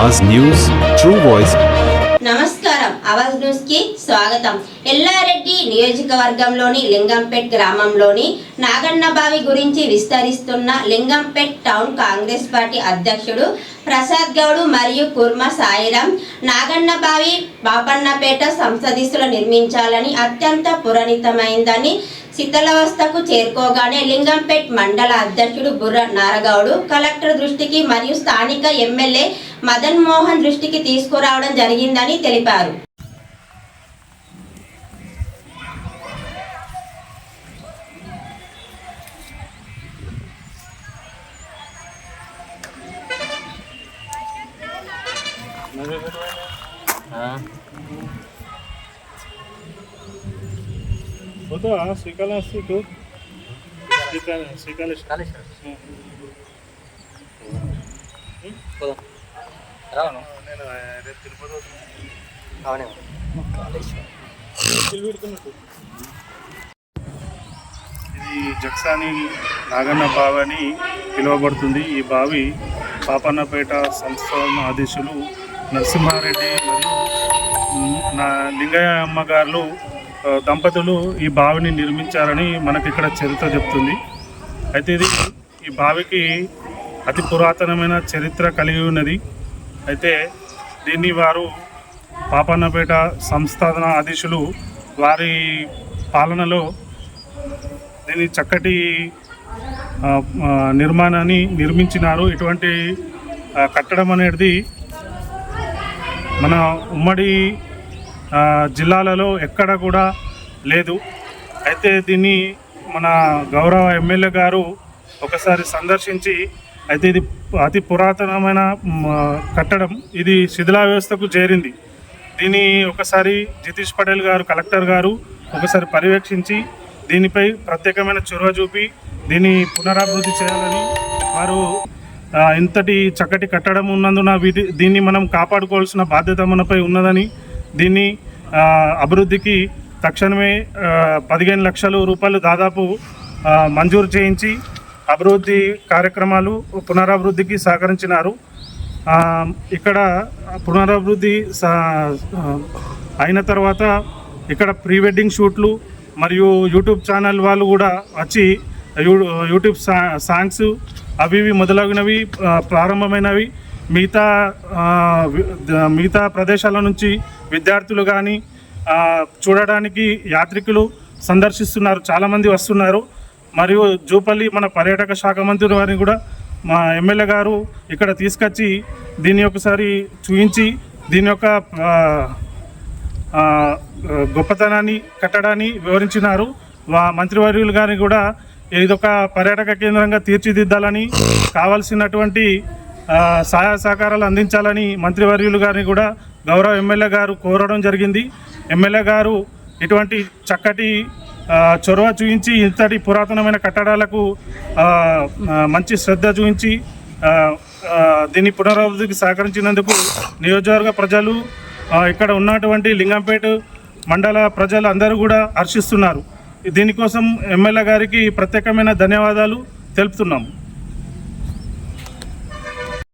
అవాజ్ news true voice. నమస్కారం అవాజ్ న్యూస్కి స్వాగతం. ఎల్లారెడ్డి నియోజకవర్గంలోని లింగంపేట్ గ్రామంలోని నాగన్నబావి గురించి విస్తరిస్తున్న లింగంపేట్ టౌన్ కాంగ్రెస్ పార్టీ అధ్యక్షుడు ప్రసాద్ గౌడ్ మరియు కుర్మ సాయిరాం నాగన్నబావి బాపన్నపేట సంసదిస్తులు నిర్మించాలని అత్యంత పురనితమైందని శిథిలావస్థకు చేరుకోగానే లింగంపేట్ మండల అధ్యక్షుడు బుర్ర నారగౌడు కలెక్టర్ దృష్టికి మరియు స్థానిక ఎమ్మెల్యే మదన్ మోహన్ దృష్టికి తీసుకురావడం జరిగిందని తెలిపారు. పోతావా శ్రీకాళహస్తికు శ్రీకాళ శ్రీకాళేశ్వరం. రావను నేను రేపు తిరుపతి. ఇది జక్సాని నాగన్న బావి అని పిలువబడుతుంది. ఈ బావి పాపన్నపేట సంస్థాన అధ్యక్షులు నరసింహారెడ్డి మరియు నా లింగయ్య అమ్మగారు ఆ, దంపతులు ఈ బావిని నిర్మించారని మనకి ఇక్కడ చరిత్ర చెప్తుంది. అయితే ఇది ఈ బావికి అతి పురాతనమైన చరిత్ర కలిగి ఉన్నది. అయితే దీన్ని వారు పాపన్నపేట సంస్థాన అధీశులు వారి పాలనలో దీని చక్కటి నిర్మాణాన్ని నిర్మించినారు. ఇటువంటి కట్టడం అనేది మన ఉమ్మడి జిల్లాలలో ఎక్కడ కూడా లేదు. అయితే దీన్ని మన గౌరవ ఎమ్మెల్యే గారు ఒకసారి సందర్శించి అయితే ఇది అతి పురాతనమైన కట్టడం ఇది శిథిలా వ్యవస్థకు చేరింది. దీన్ని ఒకసారి జితీష్ పటేల్ గారు కలెక్టర్ గారు ఒకసారి పర్యవేక్షించి దీనిపై ప్రత్యేకమైన చొరవ చూపి దీన్ని పునరాభివృద్ధి చేయాలని వారు ఇంతటి చక్కటి కట్టడం ఉన్నందున వీటి దీన్ని మనం కాపాడుకోవాల్సిన బాధ్యత మనపై ఉన్నదని దీన్ని అభివృద్ధికి తక్షణమే పదిహేను లక్షల రూపాయలు దాదాపు మంజూరు చేయించి అభివృద్ధి కార్యక్రమాలు పునరాభివృద్ధికి సహకరించినారు. ఇక్కడ పునరాభివృద్ధి సా- అయిన తర్వాత ఇక్కడ ప్రీ వెడ్డింగ్ షూట్లు మరియు యూట్యూబ్ ఛానల్ వాళ్ళు కూడా వచ్చి యూ యూట్యూబ్ సా సాంగ్స్ అవి ఇవి మొదలగునవి ప్రారంభమైనవి. మిగతా మిగతా ప్రదేశాల నుంచి విద్యార్థులు కానీ చూడడానికి యాత్రికులు సందర్శిస్తున్నారు. చాలామంది వస్తున్నారు. మరియు జూపల్లి మన పర్యాటక శాఖ మంత్రి వారిని కూడా మా ఎమ్మెల్యే గారు ఇక్కడ తీసుకొచ్చి దీన్ని ఒకసారి చూపించి దీని యొక్క గొప్పతనాన్ని కట్టడాన్ని వివరించినారు. వా మంత్రివర్యులు గారిని కూడా ఇదొక పర్యాటక కేంద్రంగా తీర్చిదిద్దాలని కావాల్సినటువంటి సహాయ సహకారాలు అందించాలని మంత్రివర్యులు గారిని కూడా గౌరవ ఎమ్మెల్యే గారు కోరడం జరిగింది. ఎమ్మెల్యే గారు ఇటువంటి చక్కటి చొరవ చూపించి ఇంతటి పురాతనమైన కట్టడాలకు మంచి శ్రద్ధ చూపించి దీన్ని పునరావృద్ధికి సహకరించినందుకు నియోజకవర్గ ప్రజలు ఇక్కడ ఉన్నటువంటి లింగంపేట మండల ప్రజలు అందరూ కూడా హర్షిస్తున్నారు. దీనికోసం ఎమ్మెల్యే గారికి ప్రత్యేకమైన ధన్యవాదాలు తెలుపుతున్నాము.